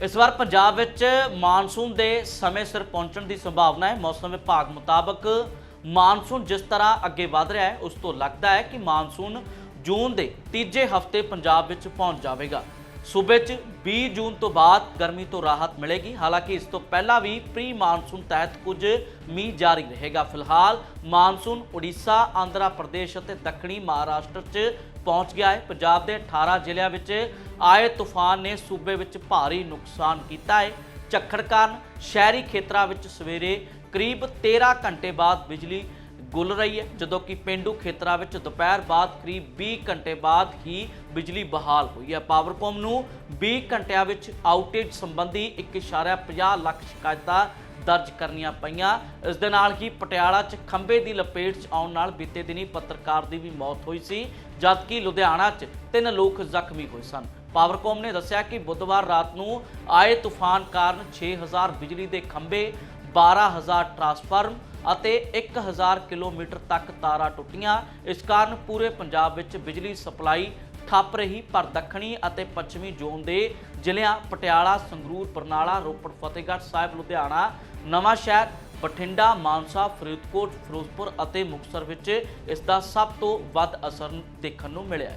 ਇਸ ਵਾਰ ਪੰਜਾਬ ਵਿੱਚ ਮਾਨਸੂਨ ਦੇ ਸਮੇਂ ਸਿਰ ਪਹੁੰਚਣ ਦੀ ਸੰਭਾਵਨਾ ਹੈ। ਮੌਸਮ ਵਿਭਾਗ ਮੁਤਾਬਕ ਮਾਨਸੂਨ ਜਿਸ ਤਰ੍ਹਾਂ ਅੱਗੇ ਵਧ ਰਿਹਾ ਹੈ, ਉਸ ਤੋਂ ਲੱਗਦਾ ਹੈ ਕਿ ਮਾਨਸੂਨ ਜੂਨ ਦੇ ਤੀਜੇ ਹਫ਼ਤੇ ਪੰਜਾਬ ਵਿੱਚ ਪਹੁੰਚ ਜਾਵੇਗਾ। ਸੂਬੇ 'ਚ 20 ਜੂਨ ਤੋਂ ਬਾਅਦ ਗਰਮੀ ਤੋਂ ਰਾਹਤ ਮਿਲੇਗੀ। ਹਾਲਾਂਕਿ ਇਸ ਤੋਂ ਪਹਿਲਾਂ ਵੀ ਪ੍ਰੀ ਮਾਨਸੂਨ ਤਹਿਤ ਕੁਝ ਮੀਂਹ ਜਾਰੀ ਰਹੇਗਾ। ਫਿਲਹਾਲ ਮਾਨਸੂਨ, ਉੜੀਸਾ, ਆਂਧਰਾ ਪ੍ਰਦੇਸ਼ ਅਤੇ ਦੱਖਣੀ ਮਹਾਰਾਸ਼ਟਰ 'ਚ ਪਹੁੰਚ ਗਿਆ ਹੈ। ਪੰਜਾਬ ਦੇ 18 ਜ਼ਿਲ੍ਹਿਆਂ ਵਿੱਚ ਆਏ ਤੂਫਾਨ ਨੇ ਸੂਬੇ ਵਿੱਚ ਭਾਰੀ ਨੁਕਸਾਨ ਕੀਤਾ ਹੈ। ਝੱਖੜ ਕਾਰਨ ਸ਼ਹਿਰੀ ਖੇਤਰਾਂ ਵਿੱਚ ਸਵੇਰੇ ਕਰੀਬ 13 ਘੰਟੇ ਬਾਅਦ ਬਿਜਲੀ ਗੁੱਲ ਰਹੀ ਹੈ, ਜਦੋਂ ਕਿ ਪਿੰਡੂ ਖੇਤਰਾਂ ਵਿੱਚ ਦੁਪਹਿਰ ਬਾਅਦ ਕਰੀਬ 20 ਘੰਟੇ ਬਾਅਦ ਹੀ ਬਿਜਲੀ ਬਹਾਲ ਹੋਈ ਹੈ। ਪਾਵਰਕੌਮ ਨੂੰ 20 ਘੰਟਿਆਂ ਵਿੱਚ ਆਊਟੇਜ ਸੰਬੰਧੀ 1.50 ਲੱਖ ਸ਼ਿਕਾਇਤਾਂ ਦਰਜ ਕਰਨੀਆਂ ਪਈਆਂ। ਇਸ ਦੇ ਨਾਲ ਹੀ ਪਟਿਆਲਾ 'ਚ ਖੰਭੇ ਦੀ ਲਪੇਟ 'ਚ ਆਉਣ ਨਾਲ ਬੀਤੇ ਦਿਨੀ ਪੱਤਰਕਾਰ ਦੀ ਵੀ ਮੌਤ ਹੋਈ ਸੀ, ਜਦਕਿ ਲੁਧਿਆਣਾ 'ਚ ਤਿੰਨ ਲੋਕ ਜ਼ਖਮੀ ਹੋਏ ਸਨ। ਪਾਵਰਕੌਮ ਨੇ ਦੱਸਿਆ ਕਿ ਬੁੱਧਵਾਰ ਰਾਤ ਨੂੰ ਆਏ ਤੂਫਾਨ ਕਾਰਨ 6000 ਬਿਜਲੀ ਦੇ ਖੰਭੇ 12000 ਟਰਾਂਸਫਾਰਮ ਅਤੇ 1000 ਕਿਲੋਮੀਟਰ ਤੱਕ ਤਾਰਾਂ ਟੁੱਟੀਆਂ। ਇਸ ਕਾਰਨ ਪੂਰੇ ਪੰਜਾਬ ਵਿੱਚ ਬਿਜਲੀ ਸਪਲਾਈ ਠੱਪ ਰਹੀ। ਪਰ ਦੱਖਣੀ ਅਤੇ ਪੱਛਮੀ ਜ਼ੋਨ ਦੇ ਜ਼ਿਲ੍ਹਿਆਂ ਪਟਿਆਲਾ, ਸੰਗਰੂਰ, ਬਰਨਾਲਾ, ਰੋਪੜ, ਫਤਿਹਗੜ੍ਹ ਸਾਹਿਬ, ਲੁਧਿਆਣਾ, ਨਵਾਂ ਸ਼ਹਿਰ, ਬਠਿੰਡਾ, ਮਾਨਸਾ, ਫਰੀਦਕੋਟ, ਫਿਰੋਜ਼ਪੁਰ ਅਤੇ ਮੁਕਤਸਰ ਵਿੱਚ ਇਸ ਦਾ ਸਭ ਤੋਂ ਵੱਧ ਅਸਰ ਦੇਖਣ ਨੂੰ ਮਿਲਿਆ ਹੈ।